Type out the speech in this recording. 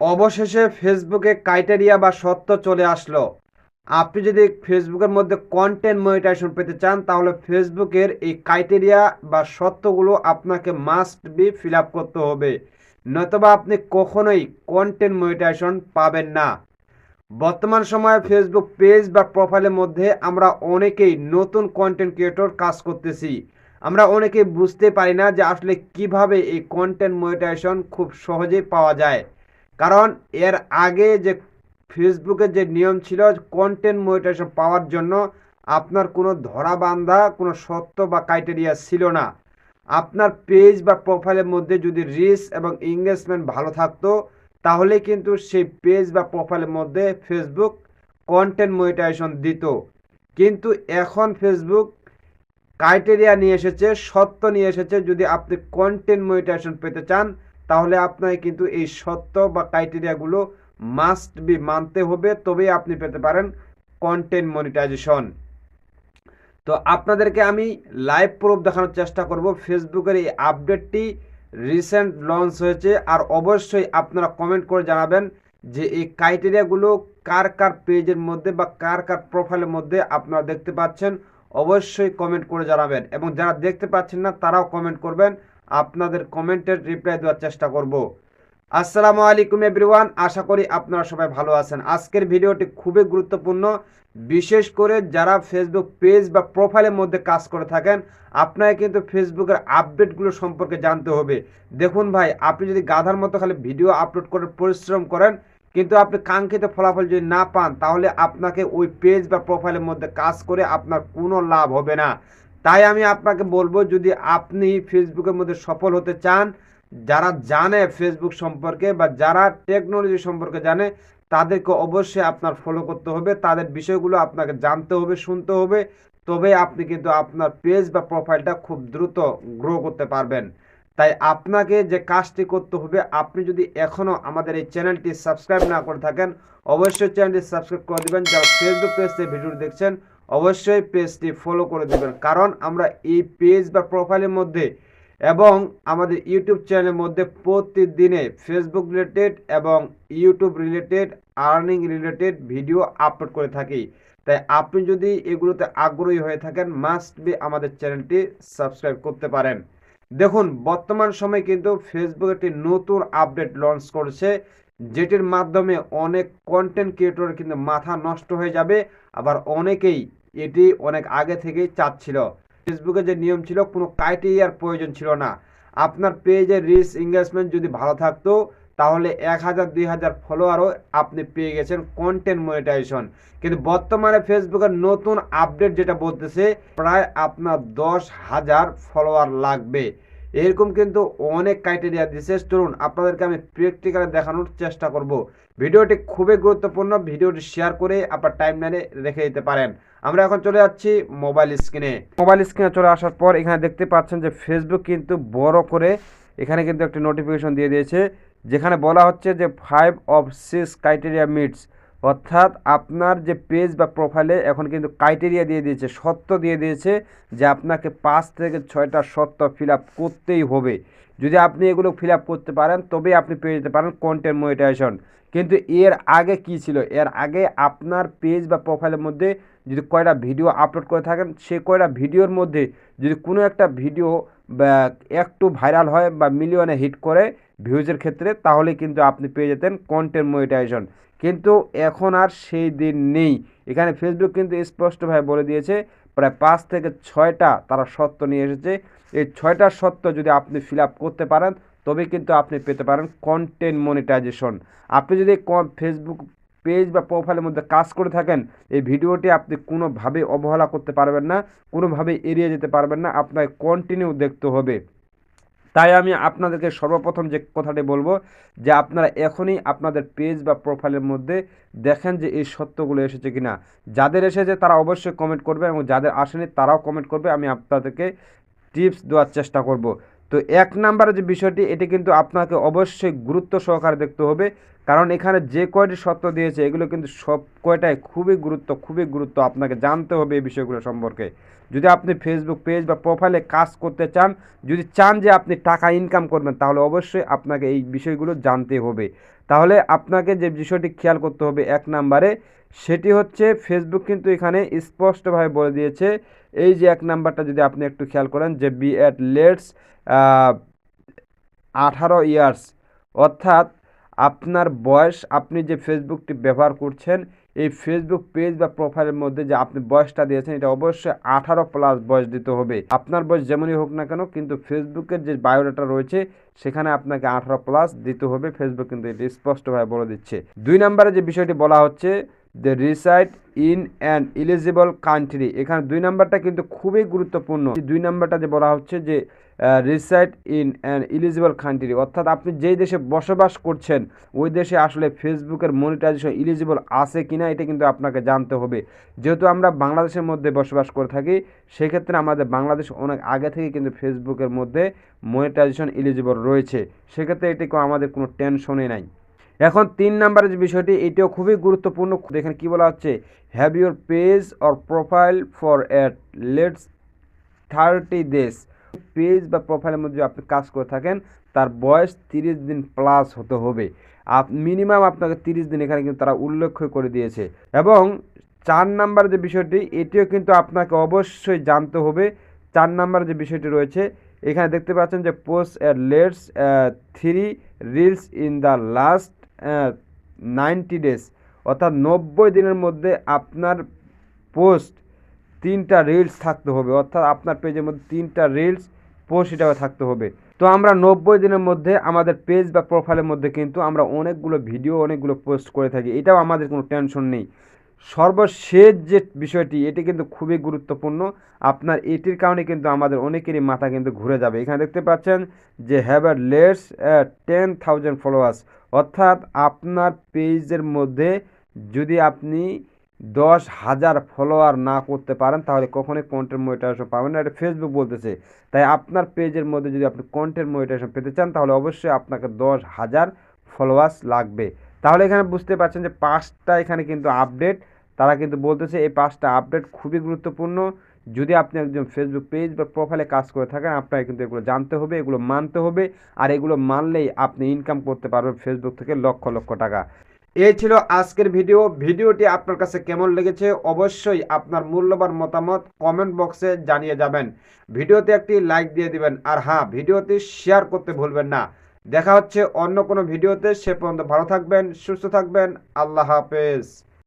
অবশেষে ফেসবুকে ক্রাইটেরিয়া বা সত্য চলে আসলো। আপনি যদি ফেসবুকের মধ্যে কন্টেন্ট মনিটাইজেশন পেতে চান, তাহলে ফেসবুকের এই ক্রাইটেরিয়া বা সত্যগুলো আপনাকে মাস্ট বি ফিল করতে হবে। নয়তোবা আপনি কখনোই কন্টেন্ট মনিটাইজেশন পাবেন না। বর্তমান সময়ে ফেসবুক পেজ বা প্রোফাইলের মধ্যে আমরা অনেকেই নতুন কন্টেন্ট ক্রিয়েটর কাজ করতেছি। আমরা অনেকেই বুঝতে পারি না যে আসলে কীভাবে এই কন্টেন্ট মনিটাইজেশন খুব সহজেই পাওয়া যায়। কারণ এর আগে যে ফেসবুকের যে নিয়ম ছিল কন্টেন্ট মনিটাইজেশন পাওয়ার জন্য আপনার কোনো ধরা বান্ধা কোনো সত্য বা ক্রাইটেরিয়া ছিল না। আপনার পেজ বা প্রোফাইলের মধ্যে যদি রিচ এবং এঙ্গেজমেন্ট ভালো থাকতো, তাহলে কিন্তু সেই পেজ বা প্রোফাইলের মধ্যে ফেসবুক কন্টেন্ট মনিটাইজেশন দিত। কিন্তু এখন ফেসবুক ক্রাইটেরিয়া নিয়ে এসেছে, সত্য নিয়ে এসেছে, যদি আপনি কন্টেন্ট মনিটাইজেশন পেতে চান তাহলে আপনাকে কিন্তু এই সত্য বা ক্রাইটেরিয়াগুলো মাস্ট বি মানতে হবে, তবেই আপনি পেতে পারেন কন্টেন্ট মনিটাইজেশন তো আপনাদেরকে আমি লাইভ প্রুফ দেখানোর চেষ্টা করব। ফেসবুকের এই আপডেটটি রিসেন্ট লঞ্চ হয়েছে আর অবশ্যই আপনারা কমেন্ট করে জানাবেন যে এই ক্রাইটেরিয়াগুলো কার কার পেজের মধ্যে বা কার কার প্রোফাইলের মধ্যে আপনারা দেখতে পাচ্ছেন। অবশ্যই কমেন্ট করে জানাবেন এবং যারা দেখতে পাচ্ছেন না তারাও কমেন্ট করবেন। আপনাদের কমেন্টের রিপ্লাই দেওয়ার চেষ্টা করব। আসসালামু আলাইকুম এভরিওয়ান আশা করি আপনারা সবাই ভালো আছেন। আজকের ভিডিওটি খুবই গুরুত্বপূর্ণ। বিশেষ করে যারা ফেসবুক পেজ বা প্রোফাইলের মধ্যে কাজ করে থাকেন, আপনাকে কিন্তু ফেসবুকের আপডেটগুলো সম্পর্কে জানতে হবে। দেখুন ভাই, আপনি যদি গাধার মতো খালি ভিডিও আপলোড করে পরিশ্রম করেন, কিন্তু আপনি কাঙ্ক্ষিত ফলাফল যদি না পান, তাহলে আপনাকে ওই পেজ বা প্রোফাইলের মধ্যে কাজ করে আপনার কোনো লাভ হবে না। তাই আমি আপনাকে বলব, যদি আপনি ফেসবুকের মধ্যে সফল হতে চান, যারা জানে ফেসবুক সম্পর্কে বা যারা টেকনোলজি সম্পর্কে জানে, তাদেরকে অবশ্যই আপনার ফলো করতে হবে। তাদের বিষয়গুলো আপনাকে জানতে হবে, শুনতে হবে। তবে আপনি কিন্তু আপনার পেজ বা প্রোফাইলটা খুব দ্রুত গ্রো করতে পারবেন। তাই আপনাকে যে কাজটি করতে হবে, আপনি যদি এখনও আমাদের এই চ্যানেলটি সাবস্ক্রাইব না করে থাকেন, অবশ্যই চ্যানেলটি সাবস্ক্রাইব করে দেবেন। যারা ফেসবুক পেজ থেকে ভিডিও দেখছেন অবশ্যই পেজটি ফলো করে দেবেন। কারণ আমরা এই পেজ বা প্রোফাইলের মধ্যে এবং আমাদের ইউটিউব চ্যানেলের মধ্যে প্রতিদিনে ফেসবুক রিলেটেড এবং YouTube related earning related video upload করে থাকি। তাই আপনি যদি এগুলোতে আগ্রহী হয়ে থাকেন মাস্ট বি আমাদের চ্যানেলটি সাবস্ক্রাইব করতে পারেন। দেখুন, বর্তমান সময়ে কিন্তু ফেসবুক একটি নতুন আপডেট লঞ্চ করছে। যেটির মাধ্যমে অনেক কন্টেন্ট ক্রিয়েটর কিন্তু মাথা নষ্ট হয়ে যাবে, আবার অনেকেই এটি অনেক আগে থেকেই চাচ্ছিল। ফেসবুকে যে নিয়ম ছিল, কোনো ক্রাইটেরিয়ার প্রয়োজন ছিল না। আপনার পেজের রিচ এঙ্গেজমেন্ট যদি ভালো থাকতো, তাহলে এক হাজার, দুই হাজার ফলোয়ারও আপনি পেয়ে গেছেন কন্টেন্ট মনিটাইজেশন কিন্তু বর্তমানে ফেসবুকের নতুন আপডেট যেটা বলতেছে, প্রায় আপনার দশ হাজার ফলোয়ার লাগবে। এরকম কিন্তু অনেক ক্রাইটেরিয়া দিচ্ছে চলুন আপনাদেরকে আমি প্র্যাকটিক্যালে দেখানোর চেষ্টা করব। ভিডিওটি খুবই গুরুত্বপূর্ণ। ভিডিওটি শেয়ার করে আপনার টাইম লাইনে রেখে দিতে পারেন। আমরা এখন চলে যাচ্ছি মোবাইল স্ক্রিনে মোবাইল স্ক্রিনে চলে আসার পর এখানে দেখতে পাচ্ছেন যে ফেসবুক কিন্তু বড় করে এখানে কিন্তু একটি নোটিফিকেশন দিয়ে দিয়েছে। যেখানে বলা হচ্ছে যে five of six criteria meets অর্থাৎ আপনার যে পেজ বা প্রোফাইলে এখন কিন্তু ক্রাইটেরিয়া দিয়ে দিয়েছে, সত্য দিয়ে দিয়েছে যে আপনাকে পাঁচ থেকে ছয়টা সত্য ফিল করতেই হবে। যদি আপনি এগুলো ফিল করতে পারেন, তবেই আপনি পেয়ে যেতে পারেন কন্টেন্ট মনিটাইজেশন কিন্তু এর আগে কি ছিল? এর আগে আপনার পেজ বা প্রোফাইলের মধ্যে যদি কয়টা ভিডিও আপলোড করে থাকেন, সে কয়টা ভিডিওর মধ্যে যদি কোনো একটা ভিডিও একটু ভাইরাল হয় বা মিলিয়নে হিট করে ভিউজের ক্ষেত্রে, তাহলে কিন্তু আপনি পেয়ে যেতেন কন্টেন্ট মনিটাইজেশন কিন্তু এখন আর সেই দিন নেই। এখানে ফেসবুক কিন্তু স্পষ্টভাবে বলে দিয়েছে, প্রায় পাঁচ থেকে ছয়টা তারা সত্য নিয়ে এসেছে। এই ছয়টা সত্য যদি আপনি ফিল করতে পারেন, তবে কিন্তু আপনি পেতে পারেন কন্টেন্ট মনিটাইজেশন আপনি যদি ফেসবুক পেজ বা প্রোফাইলের মধ্যে কাজ করে থাকেন, এই ভিডিওটি আপনি কোনোভাবে অবহেলা করতে পারবেন না কোনোভাবে এড়িয়ে যেতে পারবেন না, আপনাকে কন্টিনিউ দেখতে হবে। তাই আমি আপনাদেরকে সর্বপ্রথম যে কথাটি বলব, যে আপনারা এখনই আপনাদের পেজ বা প্রোফাইলের মধ্যে দেখেন যে এই সত্যগুলো এসেছে কি না যাদের এসেছে তারা অবশ্যই কমেন্ট করবে এবং যাদের আসেনি তারাও কমেন্ট করবে। আমি আপনাদেরকে টিপস দেওয়ার চেষ্টা করব। তো এক নাম্বার যে বিষয়টি, এটি কিন্তু আপনাকে অবশ্যই গুরুত্ব সহকারে দেখতে হবে। কারণ এখানে যে কয়টি সত্য দিয়েছে, এগুলো কিন্তু সব কয়টাই খুবই গুরুত্ব খুবই গুরুত্ব আপনাকে জানতে হবে এই বিষয়গুলো সম্পর্কে। যদি আপনি ফেসবুক পেজ বা প্রোফাইলে কাজ করতে চান, যদি চান যে আপনি টাকা ইনকাম করবেন, তাহলে অবশ্যই আপনাকে এই বিষয়গুলো জানতে হবে। তাহলে আপনাকে যে বিষয়টি খেয়াল করতে হবে এক নাম্বারে, সেটি হচ্ছে ফেসবুক কিন্তু এখানে স্পষ্টভাবে বলে দিয়েছে, এই যে এক নাম্বারটা যদি আপনি একটু খেয়াল করেন যে বি অ্যাট লেটস আঠারো ইয়ার্স অর্থাৎ আপনার বয়স আপনি যে ফেসবুকটি ব্যবহার করছেন এই ফেসবুক পেজ বা প্রোফাইলের মধ্যে যে আপনি বয়সটা দিয়েছেন, এটা অবশ্যই আঠারো প্লাস বয়স দিতে হবে। আপনার বয়স যেমনই হোক না কেন, কিন্তু ফেসবুকের যে বায়োডাটা রয়েছে, সেখানে আপনাকে আঠারো প্লাস দিতে হবে। ফেসবুক কিন্তু এটি স্পষ্টভাবে বলে দিচ্ছে। দুই নম্বরে যে বিষয়টি বলা হচ্ছে the reside in an eligible country এখানে দুই নাম্বারটা কিন্তু খুবই গুরুত্বপূর্ণ। দুই নাম্বারটা যে বলা হচ্ছে যে reside in an eligible country অর্থাৎ আপনি যেই দেশে বসবাস করছেন, ওই দেশে আসলে ফেসবুকের মনিটাইজেশন ইলিজিবল আছে কিনা, এটা কিন্তু আপনাকে জানতে হবে। যেহেতু আমরা বাংলাদেশের মধ্যে বসবাস করে থাকি, সেক্ষেত্রে আমাদের বাংলাদেশ অনেক আগে থেকে কিন্তু ফেসবুকের মধ্যে মনিটাইজেশন ইলিজিবল রয়েছে। সেক্ষেত্রে এটি আমাদের কোনো টেনশনই নাই। এখন তিন নম্বরের যে বিষয়টি, এটিও খুবই গুরুত্বপূর্ণ। এখানে কি বলা হচ্ছে have your page or profile for at let's thirty days page বা প্রোফাইলের মধ্যে আপনি কাজ করে থাকেন, তার বয়স তিরিশ দিন প্লাস হতে হবে। আপ মিনিমাম আপনাকে তিরিশ দিন এখানে কিন্তু তারা উল্লেখ করে দিয়েছে। এবং চার নাম্বার যে বিষয়টি, এটিও কিন্তু আপনাকে অবশ্যই জানতে হবে। চার নাম্বার যে বিষয়টি রয়েছে, এখানে দেখতে পাচ্ছেন যে post at let's three reels in the last ninety days অর্থাৎ নব্বই দিনের মধ্যে আপনার পোস্ট তিনটা রিলস থাকতে হবে, অর্থাৎ আপনার পেজের মধ্যে তিনটা রিলস পোস্ট হিসাবে থাকতে হবে। তো আমরা নব্বই দিনের মধ্যে আমাদের পেজ বা প্রোফাইলের মধ্যে কিন্তু আমরা অনেকগুলো ভিডিও অনেকগুলো পোস্ট করে থাকি, এটাও আমাদের কোনো টেনশন নেই। সর্বশেষ যে বিষয়টি, এটি কিন্তু খুবই গুরুত্বপূর্ণ, আপনার এটির কারণে কিন্তু আমাদের অনেকেরই মাথা কিন্তু ঘুরে যাবে। এখানে দেখতে পাচ্ছেন যে হ্যাভ আ লেটস টেন থাউজেন্ড ফলোয়ার্স অর্থাৎ আপনার পেজের মধ্যে যদি আপনি দশ হাজার ফলোয়ার না করতে পারেন, তাহলে কখনোই কন্টেন্ট মনিটাইজেশন পাবেন না। এটা ফেসবুক বলতেছে। তাই আপনার পেজের মধ্যে যদি আপনি কন্টেন্ট মনিটাইজেশন পেতে চান, তাহলে অবশ্যই আপনাকে দশ হাজার ফলোয়ার্স লাগবে। তাহলে এখানে বুঝতে পারছেন যে পাঁচটা এখানে কিন্তু আপডেট তারা কিন্তু বলতেছে এই পাঁচটা আপডেট খুবই গুরুত্বপূর্ণ। যদি আপনি একজন ফেসবুক পেজ বা প্রোফাইলে কাজ করে থাকেন, আপনাকে কিন্তু এগুলো জানতে হবে, এগুলো মানতে হবে, আর এগুলো মানলেই আপনি ইনকাম করতে পারবেন ফেসবুক থেকে লক্ষ লক্ষ টাকা। এই ছিল আজকের ভিডিও ভিডিওটি আপনার কাছে কেমন লেগেছে অবশ্যই আপনার মূল্যবান মতামত কমেন্ট বক্সে জানিয়ে যাবেন। ভিডিওতে একটি লাইক দিয়ে দিবেন। আর হ্যাঁ ভিডিওটি শেয়ার করতে ভুলবেন না। দেখা হচ্ছে অন্য কোনো ভিডিওতে সে পর্যন্ত ভালো থাকবেন, সুস্থ থাকবেন। আল্লাহ হাফেজ।